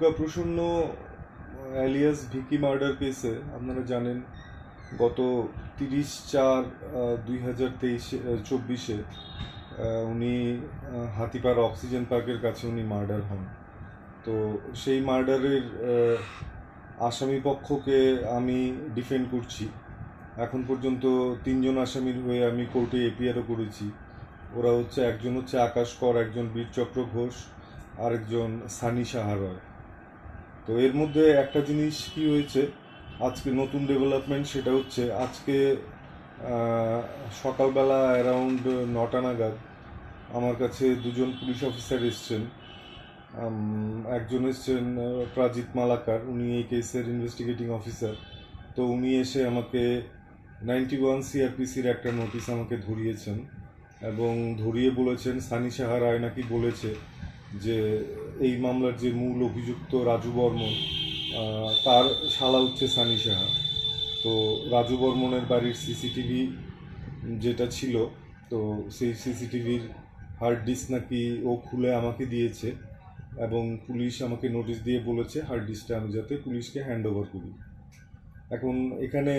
প্রসন্ন alias Vicky murder কেসে আপনারা জানেন, গত তিরিশ চার দুই হাজার তেইশে চব্বিশে উনি হাতিপাড়া অক্সিজেন পার্কের কাছে উনি মার্ডার হন। তো সেই মার্ডারের আসামি পক্ষকে আমি ডিফেন্ড করছি। এখন পর্যন্ত তিনজন আসামির হয়ে আমি কোর্টে এপিআরও করেছি। ওরা হচ্ছে একজন হচ্ছে আকাশ কর, একজন বীরচক্র ঘোষ, আরেকজন সানি সাহা রয়। তো এর মধ্যে একটা জিনিস কি হয়েছে? আজকে নতুন ডেভেলপমেন্ট সেটা হচ্ছে আজকে সকালবেলা অ্যারাউন্ড নটা নাগাদ আমার কাছে দুজন পুলিশ অফিসার এসছেন। একজন এসছেন প্রাজিত মালাকার, উনি এই কেসের ইনভেস্টিগেটিং অফিসার তো উনি এসে আমাকে নাইনটি ওয়ান সিআরপিসির একটা নোটিশ আমাকে ধরিয়েছেন এবং ধরিয়ে বলেছেন সানি সাহা রায় নাকি বলেছে যে এই মামলার যে মূল অভিযুক্ত রাজু বর্মন তার শালা হচ্ছে সানি সাহা। তো রাজু বর্মনের বাড়ির সিসিটিভি যেটা ছিল, তো সেই সিসিটিভির হার্ড ডিস্ক নাকি ও খুলে আমাকে দিয়েছে এবং পুলিশ আমাকে নোটিশ দিয়ে বলেছে হার্ড ডিস্কটা আমি যাতে পুলিশকে হ্যান্ড ওভার করি। এখন এখানে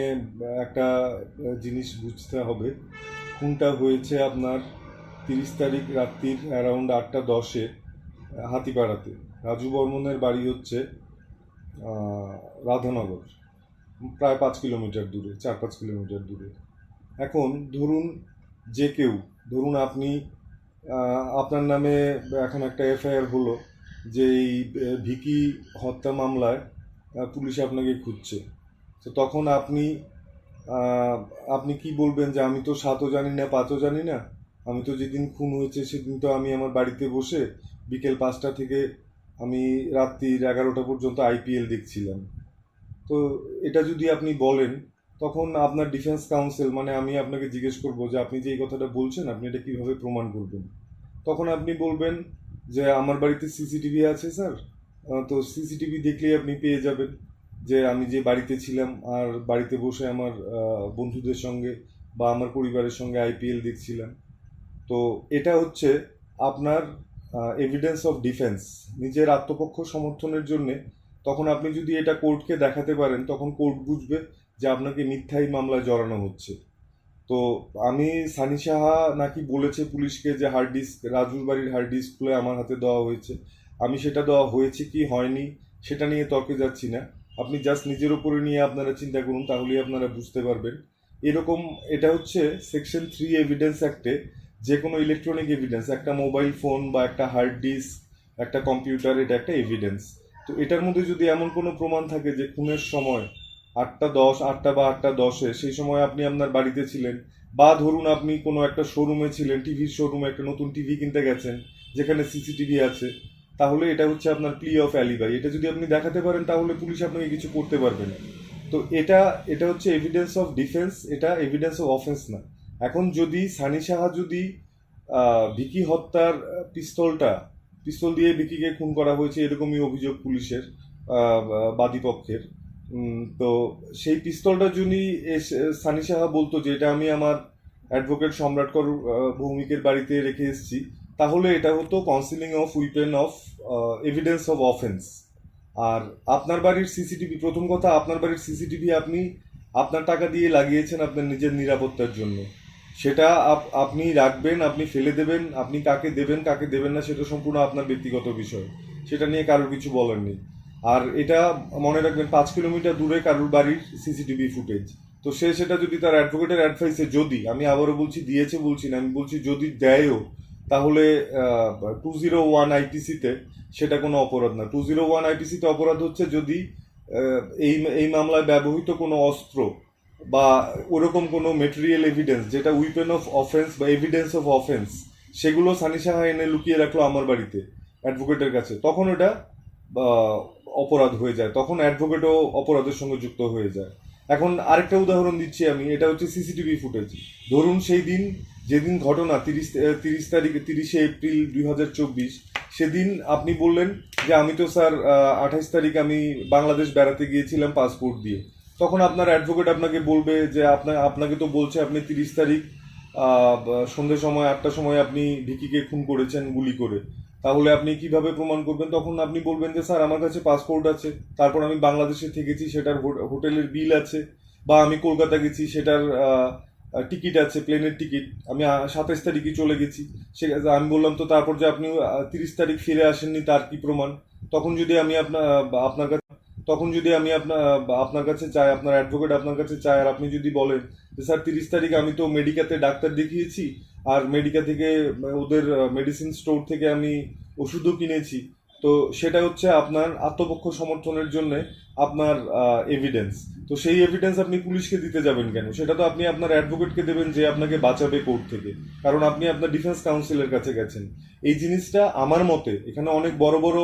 একটা জিনিস বুঝতে হবে, খুনটা হয়েছে আপনার তিরিশ তারিখ রাত্রির অ্যারাউন্ড আটটা দশে। হাতিপাড়াতে। রাজু বর্মনের বাড়ি হচ্ছে রাধানগর। প্রায় পাঁচ কিলোমিটার দূরে, চার পাঁচ কিলোমিটার দূরে। এখন ধরুন যে কেউ, ধরুন আপনি আপনার নামে এখন একটা এফআইআর হলো যে এই ভিকি হত্যা মামলায় পুলিশ আপনাকে খুঁজছে। তো তখন আপনি আপনি কি বলবেন যে আমি তো সাতও জানি না, পাঁচও জানি না? আমি তো যেদিন খুন হয়েছে সেদিন তো আমি আমার বাড়িতে বসে বিকেল পাঁচটা থেকে আমি রাত্রির এগারোটা পর্যন্ত আইপিএল দেখছিলাম। তো এটা যদি আপনি বলেন, তখন আপনার ডিফেন্স কাউন্সিল মানে আমি আপনাকে জিজ্ঞেস করব যে আপনি যে এই কথাটা বলছেন, আপনি এটা কীভাবে প্রমাণ করবেন? তখন আপনি বলবেন যে, আমার বাড়িতে সিসিটিভি আছে স্যার। তো সিসিটিভি দেখলেই আপনি পেয়ে যাবেন যে, আমি যে বাড়িতে ছিলাম আর বাড়িতে বসে আমার বন্ধুদের সঙ্গে বা আমার পরিবারের সঙ্গে আইপিএল দেখছিলাম। তো এটা হচ্ছে আপনার এভিডেন্স অফ ডিফেন্স নিজের আত্মপক্ষ সমর্থনের জন্য, তখন আপনি যদি এটা কোর্টকে দেখাতে পারেন, তখন কোর্ট বুঝবে যে আপনাকে মিথ্যাই মামলায় জড়ানো হচ্ছে। তো আমি সানি সাহা নাকি বলেছে পুলিশকে যে হার্ড ডিস্ক রাজুর বাড়ির হার্ড ডিস্ক খুলে আমার হাতে দেওয়া হয়েছে। আমি সেটা দেওয়া হয়েছে কি হয়নি, সেটা নিয়ে তর্কে যাচ্ছি না। আপনি জাস্ট নিজের ওপরে নিয়ে আপনারা চিন্তা করুন, তাহলেই আপনারা বুঝতে পারবেন। এরকম, এটা হচ্ছে সেকশন থ্রি এভিডেন্স অ্যাক্টে যে কোনো ইলেকট্রনিক এভিডেন্স একটা মোবাইল ফোন বা একটা হার্ড ডিস্ক একটা কম্পিউটার এটা একটা এভিডেন্স তো এটার মধ্যে যদি এমন কোনো প্রমাণ থাকে যে খুনের সময় আটটা দশ, আটটা বা আটটা দশে, সেই সময় আপনি আপনার বাড়িতে ছিলেন বা ধরুন আপনি কোনো একটা শোরুমে ছিলেন টিভির শোরুমে একটা নতুন টিভি কিনতে গেছেন, যেখানে সিসিটিভি আছে, তাহলে এটা হচ্ছে আপনার প্লি অফ অ্যালিবাই এটা যদি আপনি দেখাতে পারেন, তাহলে পুলিশ আপনাকে কিছু করতে পারবে না। তো এটা এটা হচ্ছে এভিডেন্স অফ ডিফেন্স এটা এভিডেন্স অফ অফেন্স না। এখন যদি সানি সাহা যদি ভিকি হত্যার পিস্তলটা পিস্তল দিয়ে ভিকিকে খুন করা হয়েছে এরকমই অভিযোগ পুলিশের আহ, বাদী পক্ষের তো সেই পিস্তলটা যদি সানি সাহা বলতো যে এটা আমি আমার অ্যাডভোকেট সম্রাটকর ভৌমিকের বাড়িতে রেখে এসেছি তাহলে এটা হতো counselling of weapon of evidence of offence আর আপনার বাড়ির সিসিটিভি প্রথম কথা আপনার বাড়ির সিসিটিভি আপনি আপনার টাকা দিয়ে লাগিয়েছেন আপনার নিজের নিরাপত্তার জন্য। সেটা আপ- আপনি রাখবেন, আপনি ফেলে দেবেন, আপনি কাকে দেবেন কাকে দেবেন না সেটা সম্পূর্ণ আপনার ব্যক্তিগত বিষয়। সেটা নিয়ে কারোর কিছু বলার নেই। আর এটা মনে রাখবেন, পাঁচ কিলোমিটার দূরে কারোর বাড়ির সিসিটিভি ফুটেজ। তো সে সেটা যদি তার অ্যাডভোকেটের অ্যাডভাইসে যদি, আমি আবারও বলছি, দিয়েছে বলছি না, আমি বলছি যদি দেয়ও, তাহলে টু জিরো ওয়ান আইটিসিতে সেটা কোনো অপরাধ না। টু জিরো ওয়ান আইপিসিতে অপরাধ হচ্ছে যদি এই এই মামলায় ব্যবহৃত কোনো অস্ত্র বা ওরকম কোনো মেটেরিয়াল এভিডেন্স যেটা উইপেন অফ অফেন্স বা এভিডেন্স অফ অফেন্স সেগুলো সানি সাহা এনে লুকিয়ে রাখল আমার বাড়িতে অ্যাডভোকেটের কাছে। তখন ওটা অপরাধ হয়ে যায়। তখন অ্যাডভোকেটও অপরাধের সঙ্গে যুক্ত হয়ে যায়। এখন আরেকটা উদাহরণ দিচ্ছি আমি, এটা হচ্ছে সিসিটিভি ফুটেজ ধরুন সেই দিন, যেদিন ঘটনা, তিরিশ তিরিশ তারিখ, তিরিশে এপ্রিল দুই হাজার চব্বিশ, সেদিন আপনি বললেন যে আমি তো স্যার আঠাইশ তারিখ আমি বাংলাদেশ বেড়াতে গিয়েছিলাম পাসপোর্ট দিয়ে। তখন আপনার অ্যাডভোকেট আপনাকে বলবে যে আপনার আপনাকে তো বলছে আপনি তিরিশ তারিখ সন্ধ্যে সময়, আটটার সময় আপনি ভিকিকে খুন করেছেন গুলি করে। তাহলে আপনি কীভাবে প্রমাণ করবেন? তখন আপনি বলবেন যে, স্যার, আমার কাছে পাসপোর্ট আছে, তারপর আমি বাংলাদেশে থেকেছি, সেটার হোটেলের বিল আছে, বা আমি কলকাতা গেছি, সেটার টিকিট আছে প্লেনের টিকিট আমি সাতাইশ তারিখে চলে গেছি, সে আমি বললাম তো তারপর যে আপনি তিরিশ তারিখ ফিরে আসেননি, তার কি প্রমাণ? তখন যদি আমি আপনার আপনার কাছে তখন যদি আমি আপনার আপনার কাছে চাই, আপনার অ্যাডভোকেট আপনার কাছে চাই আর আপনি যদি বলেন যে, স্যার, তিরিশ তারিখ আমি তো মেডিকাতে ডাক্তার দেখিয়েছি, আর মেডিকা থেকে ওদের মেডিসিন স্টোর থেকে আমি ওষুধও কিনেছি। তো সেটা হচ্ছে আপনার আত্মপক্ষ সমর্থনের জন্য আপনার এভিডেন্স তো সেই এভিডেন্স আপনি পুলিশকে দিতে যাবেন কেন? সেটা তো আপনি আপনার অ্যাডভোকেটকে দেবেন যে আপনাকে বাঁচাবে কোর্ট থেকে। কারণ আপনি আপনার ডিফেন্স কাউন্সিলের কাছে গেছেন। এই জিনিসটা আমার মতে, এখানে অনেক বড় বড়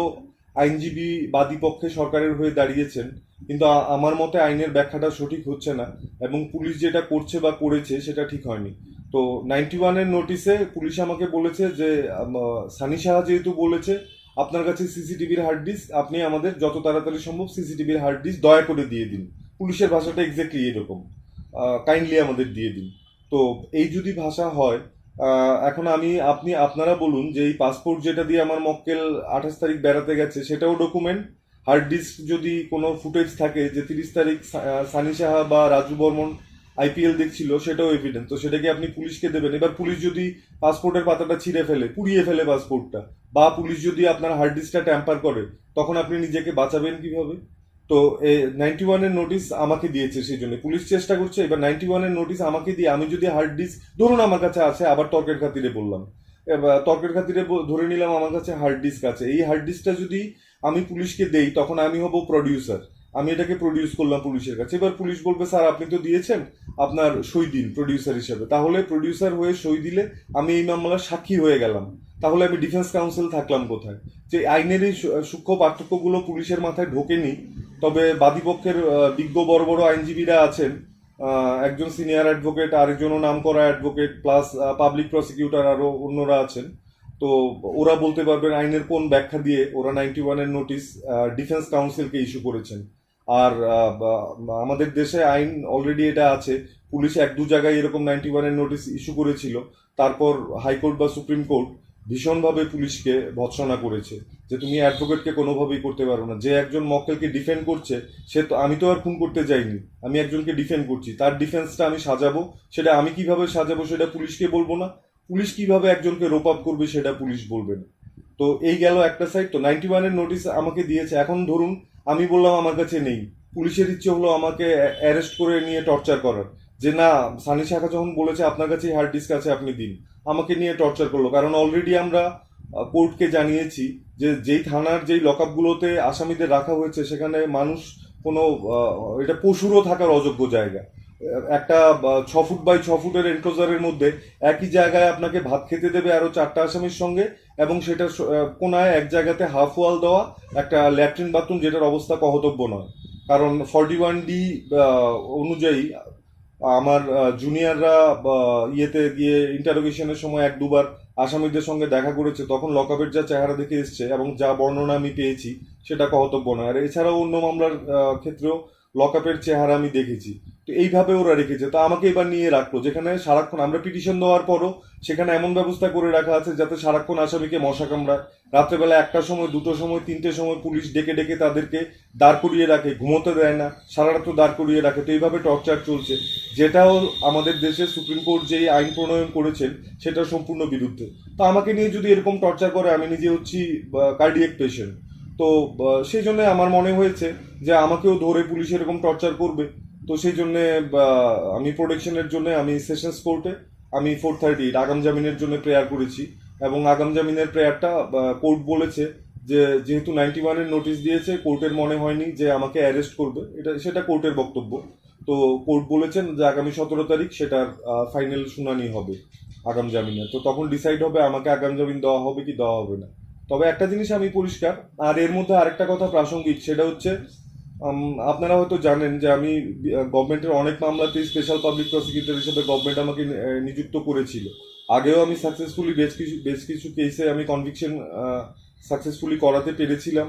আইনজীবী বাদী পক্ষে সরকারের হয়ে দাঁড়িয়েছেন, কিন্তু আমার মতে আইনের ব্যাখ্যাটা সঠিক হচ্ছে না এবং পুলিশ যেটা করছে বা করেছে সেটা ঠিক হয়নি। তো নাইনটি ওয়ানের নোটিশে পুলিশ আমাকে বলেছে যে সানি সাহা যেহেতু বলেছে, আপনার কাছে সিসিটিভির হার্ড ডিস্ক, আপনি আমাদের যত তাড়াতাড়ি সম্ভব সিসিটিভির হার্ড ডিস্ক দয়া করে দিয়ে দিন। পুলিশের ভাষাটা এক্স্যাক্টলি এরকম। কাইন্ডলি আমাদের দিয়ে দিন। তো এই যদি ভাষা হয় এখন আমি, আপনি, আপনারা বলুন যে এই পাসপোর্ট যেটা দিয়ে আমার মক্কেল আঠাশ তারিখ বেড়াতে গেছে, সেটাও ডকুমেন্ট হার্ড ডিস্ক যদি কোনো ফুটেজ থাকে যে তিরিশ তারিখ সানি সাহা বা রাজু বর্মন আইপিএল দেখছিল, সেটাও এভিডেন্স তো সেটাকে আপনি পুলিশকে দেবেন? এবার পুলিশ যদি পাসপোর্টের পাতাটা ছিঁড়ে ফেলে, পুড়িয়ে ফেলে পাসপোর্টটা বা পুলিশ যদি আপনার হার্ড ডিস্কটা ট্যাম্পার করে, তখন আপনি নিজেকে বাঁচাবেন কীভাবে? তো নাইনটি ওয়ানের নোটিশ আমাকে দিয়েছে সেই জন্য পুলিশ চেষ্টা করছে, এবার নাইনটি ওয়ানের নোটিশ আমাকে দিয়ে আমি যদি হার্ড ডিস্ক ধরুন আমার কাছে আছে, আবার তর্কের খাতিরে বললাম। তর্কের খাতিরে ধরে নিলাম আমার কাছে হার্ড ডিস্ক আছে। এই হার্ড ডিস্কটা যদি আমি পুলিশকে দেই, তখন আমি হব প্রডিউসার আমি এটাকে প্রডিউস করলাম পুলিশের কাছে। এবার পুলিশ বলবে, স্যার, আপনি তো দিয়েছেন আপনার সই দিন প্রডিউসার হিসেবে। তাহলে প্রডিউসার হয়ে সই দিলে আমি এই মামলার সাক্ষী হয়ে গেলাম। তাহলে আমি ডিফেন্স কাউন্সিল থাকলাম কোথায়? যে আইনের এই সূক্ষ্ম পার্থক্যগুলো পুলিশের মাথায় ঢোকেনি তবে বাদীপক্ষের বিজ্ঞ বড় বড় আইনজীবীরা আছেন। একজন সিনিয়র অ্যাডভোকেট আরেকজনও নাম করা অ্যাডভোকেট প্লাস পাবলিক প্রসিকিউটর আরও অন্যরা আছেন। তো ওরা বলতে পারবেন আইনের কোন ব্যাখ্যা দিয়ে ওরা নাইনটি ওয়ানের নোটিস ডিফেন্স কাউন্সিলকে ইস্যু করেছেন। আর আমাদের দেশে আইন অলরেডি এটা আছে। পুলিশ এক দু জায়গায় এরকম নাইনটি ওয়ানের নোটিস ইস্যু করেছিল। তারপর হাইকোর্ট বা সুপ্রিম কোর্ট ভীষণভাবে পুলিশকে ভৎসনা করেছে যে তুমি অ্যাডভোকেটকে কোনোভাবেই করতে পারো না। যে একজন মক্কেলকে ডিফেন্ড করছে, সে তো আমি তো আর খুন করতে যাইনি। আমি একজনকে ডিফেন্ড করছি। তার ডিফেন্সটা আমি সাজাবো। সেটা আমি কীভাবে সাজাবো সেটা পুলিশকে বলব না। পুলিশ কীভাবে একজনকে রোপ আপ করবে সেটা পুলিশ বলবে না। তো এই গেল একটা সাইড তো নাইনটি ওয়ানের নোটিশ আমাকে দিয়েছে। এখন ধরুন, আমি বললাম আমার কাছে নেই। পুলিশের ইচ্ছে হলো আমাকে অ্যারেস্ট করে নিয়ে টর্চার করার। যে না সানি শাখা যখন বলেছে, আপনার কাছে হার্ড ডিস্ক আছে, আপনি দিন। আমাকে নিয়ে টর্চার করল। কারণ অলরেডি আমরা কোর্টকে জানিয়েছি যে যেই থানার যেই লকআপগুলোতে আসামিদের রাখা হয়েছে, সেখানে মানুষ কোনো এটা পশুরও থাকার অযোগ্য জায়গা। একটা ছ ফুট বাই ছ ফুটের এনক্লোজারের মধ্যে একই জায়গায় আপনাকে ভাত খেতে দেবে আরও চারটা আসামির সঙ্গে এবং সেটা কোনায় এক জায়গাতে হাফ ওয়াল দেওয়া, একটা ল্যাট্রিন বাথরুম যেটার অবস্থা কহতব্য নয়। কারণ ফর্টি ওয়ান ডি অনুযায়ী আমার জুনিয়ররা ইয়েতে গিয়ে ইন্টারোগেশনের সময় এক দুবার আসামিদের সঙ্গে দেখা করেছে, তখন লকআপের যা চেহারা দেখে এসছে এবং যা বর্ণনা আমি পেয়েছি, সেটা কহতব্য নয়। আর এছাড়াও অন্য মামলার ক্ষেত্রেও লকআপের চেহারা আমি দেখেছি। এইভাবে ওরা রেখেছে। তো আমাকে এবার নিয়ে রাখল, যেখানে সারাক্ষণ আমরা পিটিশন দেওয়ার পরও সেখানে এমন ব্যবস্থা করে রাখা আছে যাতে সারাক্ষণ আসামিকে মশা কামড়ায়। রাত্রেবেলা একটার সময় দুটো সময় তিনটে সময় পুলিশ ডেকে ডেকে তাদেরকে দাঁড় করিয়ে রাখে, ঘুমোতে দেয় না, সারা রাত দাঁড় করিয়ে রাখে। তো এইভাবে টর্চার চলছে। যেটাও আমাদের দেশে সুপ্রিম কোর্ট যেই আইন প্রণয়ন করেছেন সেটা সম্পূর্ণ বিরুদ্ধে। তো আমাকে নিয়ে যদি এরকম টর্চার করে, আমি নিজে হচ্ছি কার্ডিয়েক পেশেন্ট তো সেই জন্য আমার মনে হয়েছে যে আমাকেও ধরে পুলিশ এরকম টর্চার করবে। তো সেই জন্য আমি প্রোটেকশনের জন্য আমি সেশনস কোর্টে আমি ফোর থার্টি এইট আগাম জামিনের জন্য প্রেয়ার করেছি। এবং আগাম জামিনের প্রেয়ারটা কোর্ট বলেছে যে, যেহেতু নাইনটি ওয়ানের নোটিশ দিয়েছে কোর্টের মনে হয়নি যে আমাকে অ্যারেস্ট করবে। এটা, সেটা কোর্টের বক্তব্য। তো কোর্ট বলেছেন যে আগামী সতেরো তারিখ সেটার ফাইনাল শুনানি হবে আগাম জামিনের। তো তখন ডিসাইড হবে আমাকে আগাম জামিন দেওয়া হবে কি দেওয়া হবে না। তবে একটা জিনিস আমি পরিষ্কার, আর এর মধ্যে আরেকটা কথা প্রাসঙ্গিক, সেটা হচ্ছে আপনারা হয়তো জানেন যে আমি গভর্নমেন্টের অনেক মামলাতেই স্পেশাল পাবলিক প্রসিকিউটর হিসেবে গভর্নমেন্ট আমাকে নিযুক্ত করেছিল। আগেও আমি সাকসেসফুলি বেশ কিছু বেশ কিছু কেসে আমি কনভিকশন সাকসেসফুলি করাতে পেরেছিলাম।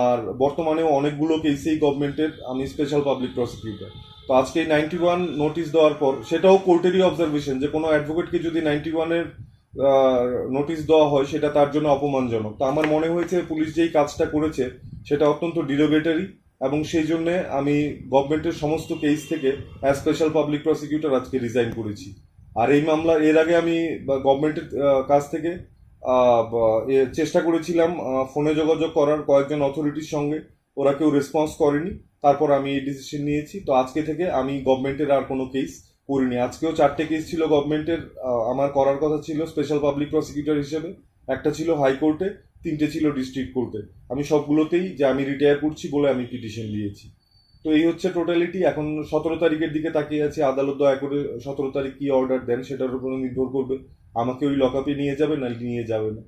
আর বর্তমানেও অনেকগুলো কেসেই গভর্নমেন্টের আমি স্পেশাল পাবলিক প্রসিকিউটর তো আজকে নাইনটি ওয়ান নোটিশ দেওয়ার পর, সেটাও কোর্টেরই অবজারভেশন যে কোনো অ্যাডভোকেটকে যদি নাইনটি ওয়ানের নোটিশ দেওয়া হয়, সেটা তার জন্য অপমানজনক। তো আমার মনে হয়েছে পুলিশ যেই কাজটা করেছে, সেটা অত্যন্ত ডিরোগেটরি এবং সেই জন্য আমি গভর্নমেন্টের সমস্ত কেস থেকে স্পেশাল পাবলিক প্রসিকিউটর আজকে রিজাইন করেছি। আর এই মামলা, এর আগে আমি গভর্নমেন্টের কাছ থেকে চেষ্টা করেছিলাম ফোনে যোগাযোগ করার, কয়েকজন অথরিটির সঙ্গে। ওরা কেউ রেসপন্স করেনি। তারপর আমি এই ডিসিশন নিয়েছি। তো আজকে থেকে আমি গভর্নমেন্টের আর কোনো কেস করিনি। আজকেও চারটে কেস ছিল গভর্নমেন্টের আমার করার কথা ছিল স্পেশাল পাবলিক প্রসিকিউটর হিসেবে। একটা ছিল হাইকোর্টে তিনটে ছিল ডিস্ট্রিক্ট কোর্টে আমি সবগুলোতেই যে আমি রিটায়ার করছি বলে আমি পিটিশন নিয়েছি তো এই হচ্ছে টোটালিটি এখন সতেরো তারিখের দিকে তাকিয়ে আছে, আদালত দয়া করে সতেরো তারিখ কি অর্ডার দেন সেটার উপরে নির্ভর করবে। আমাকে ওই লকআপে নিয়ে যাবে না নিয়ে যাবে না।